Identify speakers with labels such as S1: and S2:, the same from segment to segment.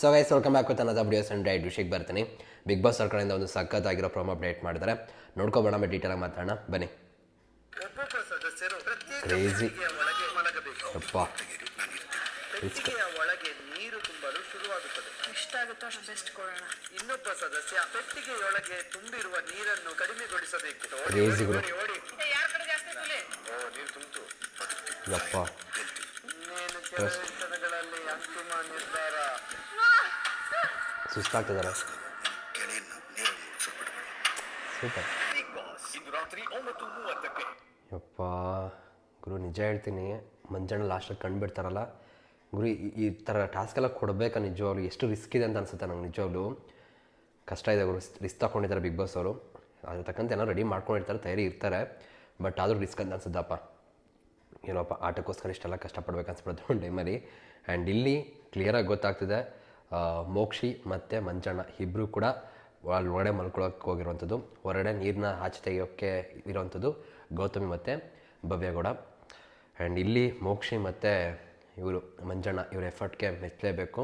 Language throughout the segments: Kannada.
S1: So guys welcome back with ಅನ್ನೋದು ವಿಡಿಯೋಸ್ ಅಂಡ್ ಡೈಟ್ ವಿಷಯಕ್ಕೆ ಬರ್ತೀನಿ. ಬಿಗ್ ಬಾಸ್ ಸರ್ಕಾರದಿಂದ ಕಡೆಯಿಂದ ಒಂದು ಸಖತ್ತಾಗಿರೋ ಪ್ರೊಮೋ ಅಪ್ಡೇಟ್ ಮಾಡಿದ್ದಾರೆ. ನೋಡ್ಕೊಬೋಣ ಡೀಟೇಲ್ ಆಗಿ ಮಾತಾಡೋಣ. ಬನ್ನಿ.
S2: ಕ್ರೇಜಿ
S1: ಅಪ್ಪ
S2: ಒಳಗೆ ನೀರು ತುಂಬಲು ಶುರುವಾಗುತ್ತದೆ.
S3: ಎಷ್ಟಾಗುತ್ತೋ ಅಷ್ಟು ಬೆಸ್ಟ್ ಕೊಡೋಣ.
S2: ಇನ್ನೊಬ್ಬ ಸದಸ್ಯ ಪೆಟ್ಟಿಗೆಯೊಳಗೆ ತುಂಬಿರುವ ನೀರನ್ನು ಕಡಿಮೆಗೊಳಿಸಬೇಕು. ಕ್ರೇಜಿ
S1: ಗುರು.
S2: ಓಡಿ. ಓ ನೀರು ತುಂಬಿತು. ಕೆಲವೇ ಕ್ಷಣಗಳಲ್ಲಿ ಅಂತಿಮ ನಿರ್ಧಾರ
S1: ಸೂಪರ್. ಯಪ್ಪ, ಗುರು, ನಿಜ ಹೇಳ್ತೀನಿ, ಮಂಜಣ್ಣ ಲಾಸ್ಟಲ್ಲಿ ಕಂಡುಬಿಡ್ತಾರಲ್ಲ. ಗುರು, ಈ- ಈ ಥರ ಟಾಸ್ಕೆಲ್ಲ ಕೊಡಬೇಕಾ ನಿಜವಾಗ್ಲು? ಎಷ್ಟು ರಿಸ್ಕ್ ಇದೆ ಅಂತ ಅನ್ಸುತ್ತೆ ನಂಗೆ ನಿಜವಾಗ್ಲು. ಕಷ್ಟ ಇದೆ ಗುರು ರಿಸ್ಕ್ ತಗೊಂಡಿದ್ದಾರೆ ಬಿಗ್ ಬಾಸ್ ಅವರು. ಅದ್ರ ತಕ್ಕಂತೆ ಏನೋ ರೆಡಿ ಮಾಡ್ಕೊಂಡಿರ್ತಾರೆ, ತಯಾರಿ ಇರ್ತಾರೆ. ಬಟ್ ಆದರೂ ರಿಸ್ಕ್ ಅಂತ ಅನ್ಸುತ್ತಪ್ಪ. ಏನೋಪ್ಪ ಆಟಕ್ಕೋಸ್ಕರ ಇಷ್ಟೆಲ್ಲ ಕಷ್ಟಪಡ್ಬೇಕು ಅನ್ಸ್ಬಿಡುತ್ತೆ ಒಂದು ಟೈಮಲ್ಲಿ ಆ್ಯಂಡ್ ಇಲ್ಲಿ ಕ್ಲಿಯರಾಗಿ ಗೊತ್ತಾಗ್ತಿದೆ ಮೋಕ್ಷಿ ಮತ್ತು ಮಂಜಣ್ಣ ಇಬ್ಬರು ಕೂಡ ಅಲ್ಲಿ ಒಳಗಡೆ ಮಲ್ಕೊಳ್ಳೋಕೆ ಹೋಗಿರುವಂಥದ್ದು ಹೊರಗಡೆ ನೀರನ್ನ ಆಚೆ ತೆಗೆಯೋಕ್ಕೆ ಇರೋವಂಥದ್ದು ಗೌತಮಿ ಮತ್ತು ಭವ್ಯಗೌಡ. ಆ್ಯಂಡ್ ಇಲ್ಲಿ ಮೋಕ್ಷಿ ಮತ್ತು ಇವರು, ಮಂಜಣ್ಣ ಇವ್ರ ಎಫರ್ಟ್ಗೆ ಮೆಚ್ಚಲೇಬೇಕು.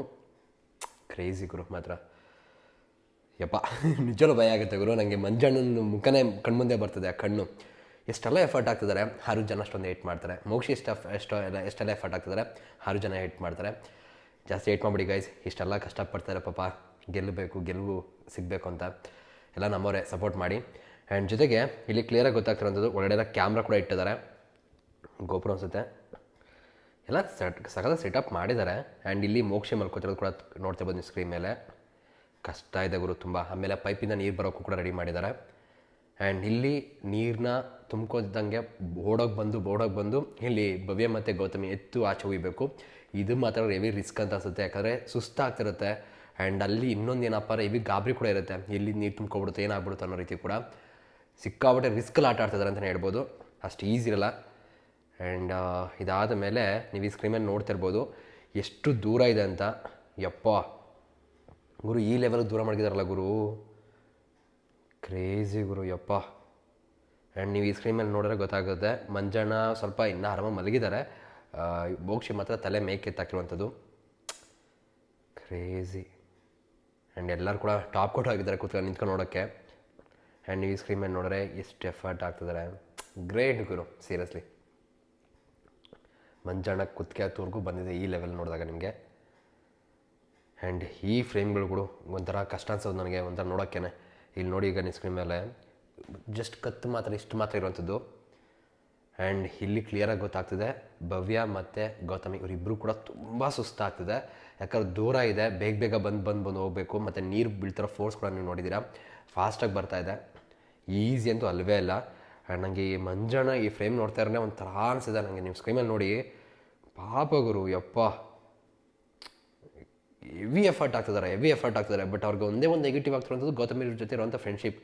S1: ಕ್ರೇಜಿ ಗುರು ಮಾತ್ರ. ಯಪ್ಪ ನಿಜವೂ ಭಯ ಆಗುತ್ತೆ ಗುರು. ನನಗೆ ಮಂಜಣ್ಣನ ಮುಖನೇ ಕಣ್ಮುಂದೆ ಬರ್ತದೆ ಆ ಕಣ್ಣು. ಎಷ್ಟೆಲ್ಲ ಎಫರ್ಟ್ ಆಗ್ತಿದ್ದಾರೆ ಆರು ಜನ ಅಷ್ಟೊಂದು ಏಟ್ ಮಾಡ್ತಾರೆ. ಮೋಕ್ಷಿ ಎಷ್ಟು, ಎಷ್ಟೋ, ಎಲ್ಲ ಎಷ್ಟೆಲ್ಲ ಎಫರ್ಟ್ ಆಗ್ತಿದ್ದಾರೆ ಆರು ಜನ ಏಟ್ ಮಾಡ್ತಾರೆ. ಜಾಸ್ತಿ ಏಟ್ ಮಾಡಿಬಿಡಿ ಗೈಸ್ ಇಷ್ಟೆಲ್ಲ ಕಷ್ಟಪಡ್ತಾರೆ ಪಾಪ, ಗೆಲ್ಲಬೇಕು, ಗೆಲುವು ಸಿಗಬೇಕು ಅಂತ ಎಲ್ಲ ನಮ್ಮವರೇ ಸಪೋರ್ಟ್ ಮಾಡಿ. ಆ್ಯಂಡ್ ಜೊತೆಗೆ ಇಲ್ಲಿ ಕ್ಲಿಯರಾಗಿ ಗೊತ್ತಾಗ್ತಿರೋಂಥದ್ದು ಒಳಗಡೆ ಕ್ಯಾಮ್ರಾ ಕೂಡ ಇಟ್ಟಿದ್ದಾರೆ ಗೋಪುರ ಅನಿಸುತ್ತೆ. ಎಲ್ಲ ಸೆಟ್ ಸಕಲ ಸೆಟಪ್ ಮಾಡಿದ್ದಾರೆ ಆ್ಯಂಡ್ ಇಲ್ಲಿ ಮೋಕ್ಷ ಮಲ್ಕೋತಿರೋದು ಕೂಡ ನೋಡ್ತಾ ನೀವು ಸ್ಕ್ರೀನ್ ಮೇಲೆ. ಕಷ್ಟ ಇದೆ ಗುರು ತುಂಬ. ಆಮೇಲೆ ಪೈಪಿಂದ ನೀರು ಬರೋಕ್ಕೂ ಕೂಡ ರೆಡಿ ಮಾಡಿದ್ದಾರೆ ಆ್ಯಂಡ್ ಇಲ್ಲಿ ನೀರನ್ನ ತುಂಬ್ಕೋದಂಗೆ ಓಡೋಗಿ ಬಂದು, ಬೋಡೋಗಿ ಬಂದು ಇಲ್ಲಿ ಭವ್ಯ ಮತ್ತು ಗೌತಮಿ ಎತ್ತು ಆಚೆ ಹೋಗಬೇಕು. ಇದು ಮಾತ್ರ ಹೆವಿ ರಿಸ್ಕ್ ಅಂತ ಅನಿಸುತ್ತೆ. ಯಾಕಂದರೆ ಸುಸ್ತಾಗ್ತಿರುತ್ತೆ. ಆ್ಯಂಡ್ ಅಲ್ಲಿ ಇನ್ನೊಂದು ಏನಪ್ಪ ಹೆವಿ ಗಾಬರಿ ಕೂಡ ಇರುತ್ತೆ. ಎಲ್ಲಿ ನೀರು ತುಂಬ್ಕೊಬಿಡುತ್ತೆ, ಏನಾಗ್ಬಿಡುತ್ತೆ ಅನ್ನೋ ರೀತಿ ಕೂಡ. ಸಿಕ್ಕಾಬಿಟ್ಟೆ ರಿಸ್ಕಲ್ಲಿ ಆಟ ಆಡ್ತಿದ್ದಾರೆ ಅಂತಲೇ ಹೇಳ್ಬೋದು. ಅಷ್ಟು ಈಸಿ ಇರಲ್ಲ. ಆ್ಯಂಡ್ ಇದಾದ ಮೇಲೆ ನೀವು ಈ ಸ್ಕ್ರೀನಲ್ಲಿ ನೋಡ್ತಿರ್ಬೋದು ಎಷ್ಟು ದೂರ ಇದೆ ಅಂತ. ಯಪ್ಪ. ಗುರು, ಈ ಲೆವೆಲ್ಗೆ ದೂರ ಮಾಡಿದಾರಲ್ಲ ಗುರು. ಕ್ರೇಜಿ ಗುರು, ಯಪ್ಪ. ಆ್ಯಂಡ್ ನೀವು ಈ ಸ್ಕ್ರೀನ್ ಮೇಲೆ ನೋಡಿದ್ರೆ ಗೊತ್ತಾಗುತ್ತೆ, ಮಂಜಣ್ಣ ಸ್ವಲ್ಪ ಇನ್ನೂ ಆರಾಮಾಗಿ ಮಲಗಿದ್ದಾರೆ ಮೋಕ್ಷಿ ಮಾತ್ರ ತಲೆ ಮೇಕೆತ್ತಾಕಿರುವಂಥದ್ದು ಕ್ರೇಜಿ ಆ್ಯಂಡ್ ಎಲ್ಲರೂ ಕೂಡ ಟಾಪ್ ಕೊಟ್ಟು ಆಗಿದ್ದಾರೆ ಕೂತ್ಕೊಂಡು ನಿಂತ್ಕೊಂಡು ನೋಡೋಕ್ಕೆ. ಆ್ಯಂಡ್ ನೀವು ಈ ಸ್ಕ್ರೀನ್ ಮೇಲೆ ನೋಡಿದ್ರೆ ಎಷ್ಟು ಎಫರ್ಟ್ ಆಗ್ತಿದ್ದಾರೆ ಗ್ರೇಟ್ ಗುರು ಸೀರಿಯಸ್ಲಿ ಮಂಜಣ್ಣ ಕುತ್ತಿಗೆ ಬಂದಿದೆ ಈ ಲೆವೆಲ್ ನೋಡಿದಾಗ ನಿಮಗೆ. ಆ್ಯಂಡ್ ಈ ಫ್ರೇಮ್ಗಳು ಕೂಡ ಒಂಥರ ಕಷ್ಟ ಅನ್ಸೋದು ನನಗೆ ಒಂಥರ ನೋಡೋಕ್ಕೇನೆ. ಇಲ್ಲಿ ನೋಡಿ ಈಗ ನಿಮ್ಮ ಸ್ಕ್ರೀನ್ ಮೇಲೆ. ಜಸ್ಟ್ ಕತ್ತು ಮಾತ್ರ, ಇಷ್ಟು ಮಾತ್ರ ಇರುವಂಥದ್ದು. ಆ್ಯಂಡ್ ಇಲ್ಲಿ ಕ್ಲಿಯರಾಗಿ ಗೊತ್ತಾಗ್ತಿದೆ. ಭವ್ಯ ಮತ್ತು ಗೌತಮಿ ಇವರಿಬ್ಬರು ಕೂಡ ತುಂಬ ಸುಸ್ತಾಗ್ತಿದೆ. ಯಾಕಂದ್ರೆ ದೂರ ಇದೆ, ಬೇಗ ಬೇಗ ಬಂದು ಬಂದು ಬಂದು ಹೋಗಬೇಕು. ಮತ್ತು ನೀರು ಬೀಳ್ತಿರೋ ಫೋರ್ಸ್ ಕೂಡ ನೀವು ನೋಡಿದ್ದೀರಾ? ಫಾಸ್ಟಾಗಿ ಬರ್ತಾ ಇದೆ. ಈಸಿ ಅಂತೂ ಅಲ್ವೇ ಇಲ್ಲ. ಆ್ಯಂಡ್ ನನಗೆ ಈ ಮಂಜಣ್ಣ ಈ ಫ್ರೇಮ್ ನೋಡ್ತಾ ಇರೋ ಒಂಥರ ಅನಿಸಿದೆ ನನಗೆ ನಿಮ್ಮ ಸ್ಕ್ರೀನಲ್ಲಿ ನೋಡಿ. ಪಾಪ ಗುರು, ಯಪ್ಪ. ಹೆವಿ ಎಫರ್ಟ್ ಆಗ್ತಿದ್ದಾರೆ ಹೆವಿ ಎಫರ್ಟ್ ಆಗ್ತಿದ್ದಾರೆ ಬಟ್ ಅವ್ರಿಗೆ ಒಂದೇ ಒಂದು ನೆಗೆಟಿವ್ ಆಗ್ತಿರೋಂಥದ್ದು ಗೌತಮಿ ಜೊತೆ ಇರುವಂಥ ಫ್ರೆಂಡ್ಶಿಪ್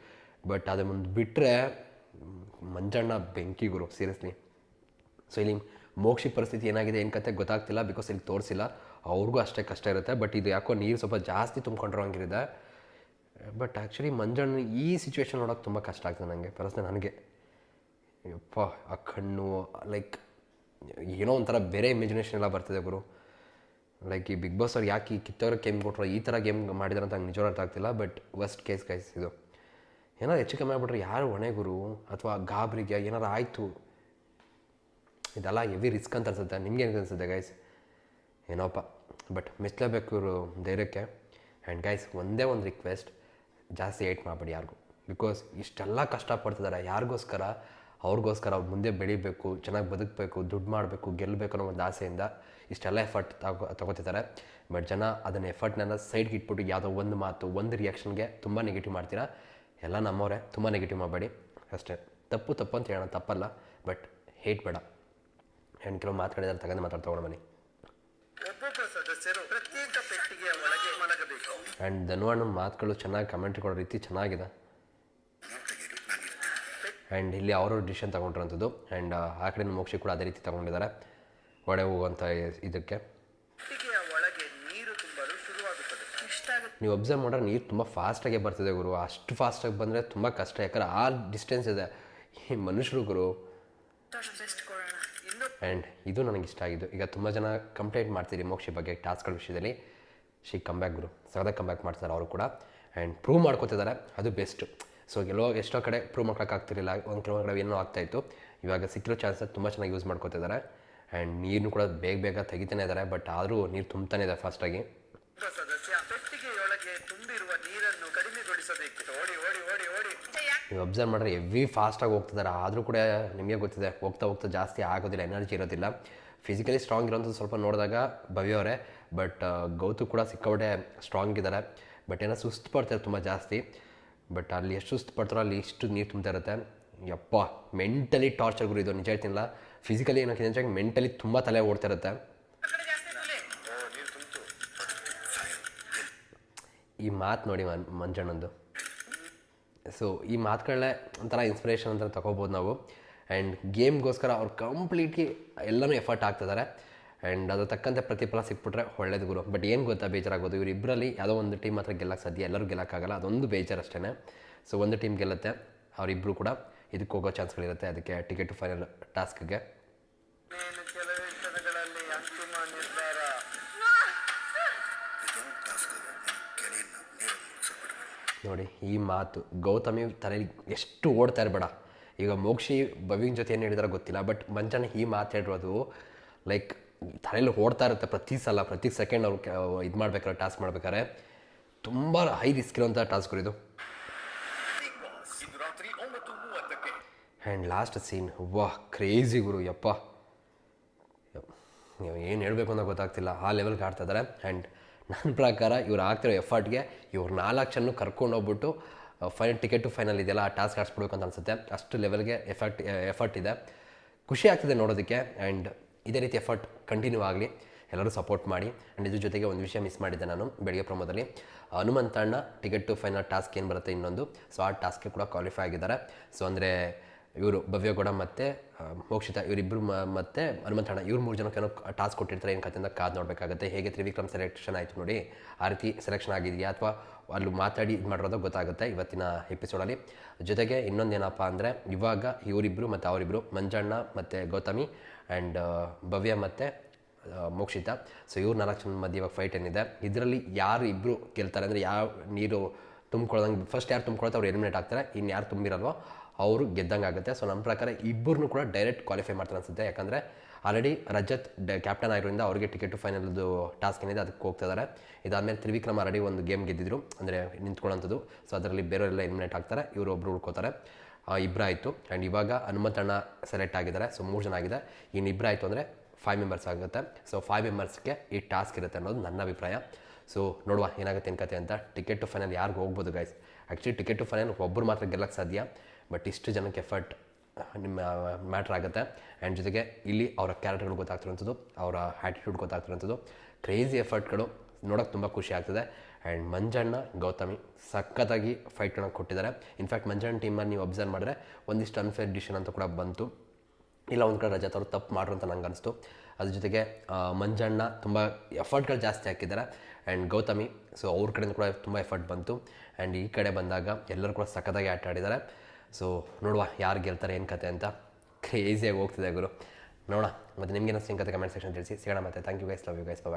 S1: ಬಟ್ ಅದು ಮುಂದೆ ಬಿಟ್ಟರೆ ಮಂಜಣ್ಣ ಬೆಂಕಿ ಗುರು ಸೀರಿಯಸ್ಲಿ ಸೊ ಇಲ್ಲಿ ಮೋಕ್ಷಿ ಪರಿಸ್ಥಿತಿ ಏನಾಗಿದೆ ಏನು ಕತೆ ಗೊತ್ತಾಗ್ತಿಲ್ಲ ಬಿಕಾಸ್ ಇಲ್ಲಿ ತೋರಿಸಿಲ್ಲ. ಅವ್ರಿಗೂ ಅಷ್ಟೇ ಕಷ್ಟ ಇರುತ್ತೆ ಬಟ್ ಇದು ಯಾಕೋ ನೀರು ಸ್ವಲ್ಪ ಜಾಸ್ತಿ ತುಂಬ್ಕೊಂಡಿರೋ ಹಂಗಿದೆ ಬಟ್ ಆ್ಯಕ್ಚುಲಿ ಮಂಜಣ್ಣ ಈ ಸಿಚುವೇಶನ್ ನೋಡೋಕೆ ತುಂಬ ಕಷ್ಟ ಆಗ್ತದೆ ನನಗೆ ಪರ್ಸ್ನಲ್ ನನಗೆ. ಯಪ್ಪ, ಆ ಕಣ್ಣು ಲೈಕ್ ಏನೋ ಒಂಥರ ಬೇರೆ ಇಮ್ಯಾಜಿನೇಷನ್ ಎಲ್ಲ ಬರ್ತಿದೆ ಗುರು. ಲೈಕ್ ಈ ಬಿಗ್ ಬಾಸ್ ಅವ್ರು ಯಾಕೆ ಈ ಕಿತ್ತವ್ರ ಗೇಮ್ ಕೊಟ್ಟರು ಈ ಥರ ಗೇಮ್ ಮಾಡಿದ್ರೆ ಅಂತ ನಂಗೆ ನಿಜವಾಗ್ಲೂ ಅರ್ಥ ಆಗ್ತಿಲ್ಲ ಬಟ್ ವರ್ಸ್ಟ್ ಕೇಸ್ ಕೈಸ್ ಇದು. ಏನಾದ್ರು ಹೆಚ್ಚು ಕಮ್ಮಿ ಆಗ್ಬಿಟ್ರೆ ಯಾರು ಒಣೆಗುರು ಗುರು ಅಥವಾ ಗಾಬರಿಗೆ ಏನಾರು ಆಯಿತು? ಇದೆಲ್ಲ ಹೆವಿ ರಿಸ್ಕ್ ಅಂತ ಅನ್ಸುತ್ತೆ, ನಿಮ್ಗೆ ಏನು ಅನ್ಸುತ್ತೆ ಗೈಸ್ ಏನೋಪ್ಪ ಬಟ್ ಮೆಚ್ಚಲೇಬೇಕು ಇವರು ಧೈರ್ಯಕ್ಕೆ. ಆ್ಯಂಡ್ ಗೈಸ್ ಒಂದೇ ಒಂದು ರಿಕ್ವೆಸ್ಟ್ ಜಾಸ್ತಿ ಏಟ್ ಮಾಡಬೇಡಿ ಯಾರಿಗೂ. ಬಿಕಾಸ್ ಇಷ್ಟೆಲ್ಲ ಕಷ್ಟಪಡ್ತಿದ್ದಾರೆ ಯಾರಿಗೋಸ್ಕರ ಅವ್ರಿಗೋಸ್ಕರ ಅವ್ರು ಮುಂದೆ ಬೆಳಿಬೇಕು, ಚೆನ್ನಾಗಿ ಬದುಕಬೇಕು, ದುಡ್ಡು ಮಾಡಬೇಕು ಗೆಲ್ಲಬೇಕು ಅನ್ನೋ ಒಂದು ಆಸೆಯಿಂದ ಇಷ್ಟೆಲ್ಲ ಎಫರ್ಟ್ ತಗೋ, ತಗೋತಿದ್ದಾರೆ. ಬಟ್ ಜನ ಅದನ್ನ ಎಫರ್ಟ್ನೆಲ್ಲ ಸೈಡ್ಗೆ ಇಟ್ಬಿಟ್ಟು ಯಾವುದೋ ಒಂದು ಮಾತು, ಒಂದು ರಿಯಾಕ್ಷನ್ಗೆ ತುಂಬ ನೆಗೆಟಿವ್ ಮಾಡ್ತೀರಾ? ಎಲ್ಲ ನಮ್ಮವರೇ ತುಂಬ ನೆಗೆಟಿವ್ ಮಾಡಬೇಡಿ. ಅಷ್ಟೇ. ತಪ್ಪು ತಪ್ಪು ಅಂತ ಹೇಳೋಣ, ತಪ್ಪಲ್ಲ. ಬಟ್ ಹೇಟ್ ಬೇಡ. ಹೆಣ್ಣು ಕೆಲವು ಮಾತುಗಳಿದ್ದಾರೆ ತಗೊಂಡು ಮಾತಾಡ್ತಾ ಹೋಗೋಣ ಬನ್ನಿ. ಅಂಡ್ ಧನುವಣ್ಣನ ಮಾತುಗಳು ಚೆನ್ನಾಗಿ ಕಮೆಂಟ್ ಕೊಡೋ ರೀತಿ ಚೆನ್ನಾಗಿದೆ. ಆ್ಯಂಡ್ ಇಲ್ಲಿ ಅವರು ಡಿಸಿಷನ್ ತೊಗೊಂಡಿರೋಂಥದ್ದು ಆ್ಯಂಡ್ ಆ ಕಡೆಯಿಂದ ಮೋಕ್ಷಿ ಕೂಡ ಅದೇ ರೀತಿ ತೊಗೊಂಡಿದ್ದಾರೆ. ಒಡೆ ಹೋಗುವಂಥ ಇದಕ್ಕೆ. ನೀವು ಅಬ್ಸರ್ವ್ ಮಾಡಿದ್ರೆ ನೀರು ತುಂಬ ಫಾಸ್ಟಾಗೆ ಬರ್ತಿದೆ ಗುರು. ಅಷ್ಟು ಫಾಸ್ಟಾಗಿ ಬಂದರೆ ತುಂಬ ಕಷ್ಟ. ಯಾಕಂದ್ರೆ ಆ ಡಿಸ್ಟೆನ್ಸ್ ಇದೆ. ಈ ಮನುಷ್ಯರು ಗುರು. ಆ್ಯಂಡ್ ಇದು ನನಗೆ ಇಷ್ಟ ಆಗಿದ್ದು. ಈಗ ತುಂಬ ಜನ ಕಂಪ್ಲೇಂಟ್ ಮಾಡ್ತೀರಿ ಮೋಕ್ಷಿ ಬಗ್ಗೆ ಟಾಸ್ಕ್ಗಳ ವಿಷಯದಲ್ಲಿ. ಶಿ ಕಮ್ ಬ್ಯಾಕ್ ಗುರು. ಸದಾ ಕಮ್ ಬ್ಯಾಕ್ ಮಾಡ್ತಾರೆ ಅವರು ಕೂಡ. ಆ್ಯಂಡ್ ಪ್ರೂವ್ ಮಾಡ್ಕೋತಿದ್ದಾರೆ. ಅದು ಬೆಸ್ಟ್ ಸೊ ಎಲ್ಲೋ ಎಷ್ಟೋ ಕಡೆ ಪ್ರೂವ್ ಮಾಡೋಕ್ಕಾಗ್ತಿರಲಿಲ್ಲ ಒಂದು ಕೆಲವೊಂದು ಕಡೆ ಏನೋ ಆಗ್ತಾಯಿತ್ತು ಇವಾಗ ಸಿಕ್ಕಿರೋ ಚಾನ್ಸಸ್ ತುಂಬ ಚೆನ್ನಾಗಿ ಯೂಸ್ ಮಾಡ್ಕೋತಿದ್ದಾರೆ ಆ್ಯಂಡ್ ನೀರನ್ನು ಕೂಡ ಬೇಗ ಬೇಗ ತೆಗಿತಾನೆ ಇದ್ದಾರೆ ಬಟ್ ಆದರೂ ನೀರು ತುಂಬತಾನೆ ಇದೆ ಫಾಸ್ಟಾಗಿ
S2: ಒಬ್ಬ ಸದಸ್ಯ ಪೆಟ್ಟಿಗೆಯೊಳಗೆ ತುಂಬಿರುವ ನೀರನ್ನು ಕಡಿಮೆಗೊಳಿಸಬೇಕಿದೆ ಓಡಿ ಓಡಿ ಓಡಿ ಓಡಿ.
S1: ನೀವು ಅಬ್ಸರ್ವ್ ಮಾಡಿದ್ರೆ ಎವಿ ಫಾಸ್ಟಾಗಿ ಹೋಗ್ತಿದ್ದಾರೆ ಆದರೂ ಕೂಡ ನಿಮಗೆ ಗೊತ್ತಿದೆ ಹೋಗ್ತಾ ಹೋಗ್ತಾ ಜಾಸ್ತಿ ಆಗೋದಿಲ್ಲ ಎನರ್ಜಿ ಇರೋದಿಲ್ಲ. ಫಿಸಿಕಲಿ ಸ್ಟ್ರಾಂಗ್ ಇರೋಂಥದ್ದು ಸ್ವಲ್ಪ ನೋಡಿದಾಗ ಭವ್ಯ ಅವರೇ ಬಟ್ ಗೌತು ಕೂಡ ಸಿಕ್ಕಾಪಟ್ಟೆ ಸ್ಟ್ರಾಂಗ್ ಇದ್ದಾರೆ. ಬಟ್ ಏನೋ ಸುಸ್ತು ಪಡ್ತಾರೆ ತುಂಬ ಜಾಸ್ತಿ. ಬಟ್ ಅಲ್ಲಿ ಎಷ್ಟು ಸುಸ್ತು ಪಡ್ತಾರೋ ಅಲ್ಲಿ ಎಷ್ಟು ನೀರು ತುಂಬ್ತಾ ಇರುತ್ತೆ. ಯಪ್ಪ ಮೆಂಟಲಿ ಟಾರ್ಚರ್ ಗುರು ಇದು, ನಿಜ ಹೇಳ್ತೀನಿಲ್ಲ. ಫಿಸಿಕಲಿ ಏನಕ್ಕೆ ನಿಜ ಮೆಂಟಲಿ ತುಂಬ ತಲೆ ಓಡ್ತಾ ಇರುತ್ತೆ. ಈ ಮಾತು ನೋಡಿ ಮನ್, ಮಂಜಣ್ಣಂದು. ಸೊ ಈ ಮಾತುಗಳೇ ಒಂಥರ ಇನ್ಸ್ಪಿರೇಷನ್ ಅಂತ ತಗೋಬೋದು ನಾವು. ಆ್ಯಂಡ್ ಗೇಮ್ಗೋಸ್ಕರ ಅವ್ರು ಕಂಪ್ಲೀಟ್ಲಿ ಎಲ್ಲನೂ ಎಫರ್ಟ್ ಆಗ್ತಿದ್ದಾರೆ ಆ್ಯಂಡ್ ಅದು ತಕ್ಕಂತೆ ಪ್ರತಿಫಲ ಸಿಕ್ಬಿಟ್ರೆ ಒಳ್ಳೇದು ಗುರು. ಬಟ್ ಏನು ಗೊತ್ತಾ ಬೇಜಾರಾಗೋದು? ಇವ್ರು ಇಬ್ಬರಲ್ಲಿ ಯಾವುದೋ ಒಂದು ಟೀಮ್ ಮಾತ್ರ ಗೆಲ್ಲಕ್ಕೆ ಸಾಧ್ಯ. ಎಲ್ಲರೂ ಗೆಲ್ಲಕ್ಕಾಗಲ್ಲ ಅದೊಂದು ಬೇಜಾರು ಅಷ್ಟೇ ಸೊ ಒಂದು ಟೀಮ್ ಗೆಲ್ಲುತ್ತೆ. ಅವರಿಬ್ಬರು ಕೂಡ ಇದಕ್ಕೆ ಹೋಗೋ ಚಾನ್ಸ್ಗಳಿರುತ್ತೆ. ಅದಕ್ಕೆ ಟಿಕೆಟ್ ಫೈನಲ್ ಟಾಸ್ಕ್ಗೆ. ನೋಡಿ ಈ ಮಾತು ಗೌತಮಿ ತಲೆಯಲ್ಲಿ ಎಷ್ಟು ಓಡ್ತಾ ಇರಬೇಡ. ಈಗ ಮೋಕ್ಷಿ ಭವಿನ್ ಜೊತೆ ಏನು ಹೇಳಿದಾರೋ ಗೊತ್ತಿಲ್ಲ. ಬಟ್ ಮಂಜಣ್ಣ ಈ ಮಾತು ಹೇಳಿರೋದು ಲೈಕ್ ತಲೆಯಲ್ಲಿ ಓಡ್ತಾ ಇರುತ್ತೆ ಪ್ರತಿ ಸಲ, ಪ್ರತಿ ಸೆಕೆಂಡ್ ಅವ್ರು ಇದು ಮಾಡ್ಬೇಕಾದ್ರೆ ಟಾಸ್ಕ್ ಮಾಡ್ಬೇಕಾದ್ರೆ ತುಂಬ ಹೈ ರಿಸ್ಕ್ ಇರುವಂಥ ಟಾಸ್ಕ್ ಇದು. ಆ್ಯಂಡ್ ಲಾಸ್ಟ್ ಸೀನ್ ವಾಹ್ ಕ್ರೇಜಿ ಗುರು, ಯಪ್ಪ. ಏನು ಹೇಳಬೇಕು ಅಂತ ಗೊತ್ತಾಗ್ತಿಲ್ಲ. ಆ ಲೆವೆಲ್ಗೆ ಆಡ್ತಾ ಇದ್ದಾರೆ ಆ್ಯಂಡ್ ನನ್ನ ಪ್ರಕಾರ ಇವ್ರು ಆಗ್ತಿರೋ ಎಫರ್ಟ್ಗೆ ಇವ್ರು ನಾಲ್ಕು ಜನ ಕರ್ಕೊಂಡು ಹೋಗ್ಬಿಟ್ಟು ಫೈನಲ್ ಟಿಕೆಟ್ ಟು ಫೈನಲ್ ಇದೆಯಲ್ಲ, ಆ ಟಾಸ್ಕ್ ಆಡಿಸ್ಬಿಡ್ಬೇಕು ಅಂತ ಅನ್ಸುತ್ತೆ. ಅಷ್ಟು ಲೆವೆಲ್ಗೆ ಎಫರ್ಟ್ ಎಫರ್ಟ್ ಇದೆ. ಖುಷಿ ಆಗ್ತಿದೆ ನೋಡೋದಕ್ಕೆ. ಆ್ಯಂಡ್ ಇದೇ ರೀತಿ ಎಫರ್ಟ್ ಕಂಟಿನ್ಯೂ ಆಗಲಿ. ಎಲ್ಲರೂ ಸಪೋರ್ಟ್ ಮಾಡಿ. ಆ್ಯಂಡ್ ಇದ್ರ ಜೊತೆಗೆ ಒಂದು ವಿಷಯ ಮಿಸ್ ಮಾಡಿದ್ದೆ ನಾನು ಬೆಳಗ್ಗೆ ಪ್ರಮೋದಲ್ಲಿ. ಹನುಮಂತಣ್ಣ ಟಿಕೆಟ್ ಟು ಫೈನಲ್ ಟಾಸ್ಕ್ ಏನು ಬರುತ್ತೆ ಇನ್ನೊಂದು. ಸೊ ಆ ಟಾಸ್ಕ್ಗೆ ಕೂಡ ಕ್ವಾಲಿಫೈ ಆಗಿದ್ದಾರೆ. ಸೊ ಅಂದರೆ ಇವರು ಭವ್ಯಗೌಡ ಮತ್ತು ಮೋಕ್ಷಿತ ಇವರಿಬ್ಬರು ಮತ್ತು ಹನುಮಂತಣ್ಣ, ಇವ್ರು ಮೂರು ಜನಕ್ಕೆ ಏನೋ ಟಾಸ್ಕ್ ಕೊಟ್ಟಿರ್ತಾರೆ, ಏನು ಕಥೆಯಿಂದ ಕಾದು ನೋಡಬೇಕಾಗುತ್ತೆ, ಹೇಗೆ ತ್ರಿವಿಕ್ರಮ್ ಸೆಲೆಕ್ಷನ್ ಆಯಿತು ನೋಡಿ ಆ ರೀತಿ ಸೆಲೆಕ್ಷನ್ ಆಗಿದೆಯಾ ಅಥವಾ ಅಲ್ಲಿ ಮಾತಾಡಿ ಇದು ಮಾಡಿರೋದು ಗೊತ್ತಾಗುತ್ತೆ ಇವತ್ತಿನ ಎಪಿಸೋಡಲ್ಲಿ ಜೊತೆಗೆ ಇನ್ನೊಂದೇನಪ್ಪ ಅಂದರೆ, ಇವಾಗ ಇವರಿಬ್ಬರು ಮತ್ತು ಅವರಿಬ್ಬರು ಮಂಜಣ್ಣ ಮತ್ತು ಗೌತಮಿ ಆ್ಯಂಡ್ ಭವ್ಯ ಮತ್ತು ಮೋಕ್ಷಿತ. ಸೊ ಇವ್ರು ನಾಲ್ಕು ಜನ ಮಧ್ಯೆ ಇವಾಗ ಫೈಟ್ ಏನಿದೆ. ಇದರಲ್ಲಿ ಯಾರು ಇಬ್ಬರು ಗೆಲ್ತಾರೆ ಅಂದರೆ ಯಾವ ನೀರು ತುಂಬ್ಕೊಳ್ಳೋದಂಗೆ ಫಸ್ಟ್ ಯಾರು ತುಂಬ್ಕೊಳ್ತಾರೆ ಅವ್ರು ಎಲಿಮಿನೇಟ್ ಆಗ್ತಾರೆ ಇನ್ನು ಯಾರು ತುಂಬಿರಲ್ವೋ ಅವರು ಗೆದ್ದಂಗೆ ಆಗುತ್ತೆ. ಸೊ ನಮ್ಮ ಪ್ರಕಾರ ಇಬ್ಬರನ್ನೂ ಕೂಡ ಡೈರೆಕ್ಟ್ ಕ್ವಾಲಿಫೈ ಮಾಡ್ತಾರೆ ಅನಿಸುತ್ತೆ. ಯಾಕಂದರೆ ಆಲ್ರೆಡಿ ರಜತ್ ಡ ಕ್ಯಾಪ್ಟನ್ ಆಗಿರೋದ್ರಿಂದ ಅವ್ರಿಗೆ ಟಿಕೆಟ್ ಫೈನಲ್ದು ಟಾಸ್ಕ್ ಏನಿದೆ ಅದಕ್ಕೆ ಹೋಗ್ತಾ ಇದ್ದಾರೆ ಇದಾದಮೇಲೆ ತ್ರಿವಿಕ್ರಮ್ ಆಲ್ರೆಡಿ ಒಂದು ಗೇಮ್ ಗೆದ್ದಿದ್ರು. ಅಂದರೆ ನಿಂತ್ಕೊಳ್ಳೋಂಥದ್ದು. ಸೊ ಅದರಲ್ಲಿ ಬೇರೆಯವರೆಲ್ಲ ಎಲಿಮಿನೇಟ್ ಆಗ್ತಾರೆ. ಇವರು ಒಬ್ಬರು ಉಳ್ಕೋತಾರೆ. ಇಬ್ಬರು ಆಯಿತು. ಆ್ಯಂಡ್ ಇವಾಗ ಹನುಮಂತಣ್ಣ ಸೆಲೆಕ್ಟ್ ಆಗಿದ್ದಾರೆ. ಸೊ ಮೂರು ಜನ ಆಗಿದೆ. ಇನ್ನು ಇಬ್ಬರು ಆಯಿತು ಅಂದರೆ ಫೈವ್ ಮೆಂಬರ್ಸ್ ಆಗುತ್ತೆ. ಸೊ ಫೈವ್ ಮೆಂಬರ್ಸ್ಗೆ ಈ ಟಾಸ್ಕ್ ಇರುತ್ತೆ ಅನ್ನೋದು ನನ್ನ ಅಭಿಪ್ರಾಯ. ಸೊ ನೋಡುವ ಏನಾಗುತ್ತೆ ಏನು ಕತೆ ಅಂತ. ಟಿಕೆಟ್ ಟು ಫೈನಲ್ ಯಾರಿಗೂ ಹೋಗ್ಬೋದು guys actually ticket to final ಒಬ್ಬರು ಮಾತ್ರ ಗೆಲ್ಲಕ್ಕೆ ಸಾಧ್ಯ. ಬಟ್ ಇಷ್ಟು ಜನಕ್ಕೆ ಎಫರ್ಟ್ ನಿಮ್ಮ ಮ್ಯಾಟ್ರ್ ಆಗುತ್ತೆ. ಆ್ಯಂಡ್ ಜೊತೆಗೆ ಇಲ್ಲಿ ಅವರ ಕ್ಯಾರೆಕ್ಟರ್ಗಳು ಗೊತ್ತಾಗ್ತಿರೋಂಥದ್ದು, ಅವರ ಆ್ಯಟಿಟ್ಯೂಡ್ ಗೊತ್ತಾಗ್ತಿರೋಂಥದ್ದು. ಕ್ರೇಜಿ ಎಫರ್ಟ್ಗಳು ನೋಡೋಕ್ಕೆ ತುಂಬ ಖುಷಿ ಆಗ್ತದೆ. ಆ್ಯಂಡ್ ಮಂಜಣ್ಣ, ಗೌತಮಿ ಸಖತ್ತಾಗಿ ಫೈಟ್ಗಳನ್ನ ಕೊಟ್ಟಿದ್ದಾರೆ. ಇನ್ಫ್ಯಾಕ್ಟ್ ಮಂಜಣ್ಣ ಟೀಮಲ್ಲಿ ನೀವು ಅಬ್ಸರ್ವ್ ಮಾಡಿದ್ರೆ ಒಂದಿಷ್ಟು ಅನ್ಫೇರ್ ಡಿಶನ್ ಅಂತ ಕೂಡ ಬಂತು. ಇಲ್ಲ, ಒಂದು ಕಡೆ ರಜತ್ ಅವರು ತಪ್ಪು ಮಾಡ್ರು ಅಂತ ನಂಗೆ ಅನಿಸ್ತು. ಅದ್ರ ಜೊತೆಗೆ ಮಂಜಣ್ಣ ತುಂಬ ಎಫರ್ಟ್ಗಳು ಜಾಸ್ತಿ ಹಾಕಿದ್ದಾರೆ. ಆ್ಯಂಡ್ ಗೌತಮಿ ಸೊ ಅವ್ರ ಕಡೆಯಿಂದ ಕೂಡ ತುಂಬ ಎಫರ್ಟ್ ಬಂತು. ಆ್ಯಂಡ್ ಈ ಕಡೆ ಬಂದಾಗ ಎಲ್ಲರೂ ಕೂಡ ಸಖತ್ತಾಗಿ ಆಟ ಆಡಿದ್ದಾರೆ. ಸೊ ನೋಡುವ ಯಾರು ಗೆಲ್ತಾರೆ ಏನು ಕತೆ ಅಂತ. ಕ್ರೇಜಿಯಾಗಿ ಹೋಗ್ತಿದೆ ಗುರು. ನೋಡೋಣ ಮತ್ತು ನಿಮ್ಗೆ ಸಿಂಗ್ ಕತೆ ಕಮೆಂಟ್ ಸೆಕ್ಷನ್ ತಿಳಿಸಿ. ಸಿಗೋಣ ಮತ್ತೆ. Thank you guys love you guys bye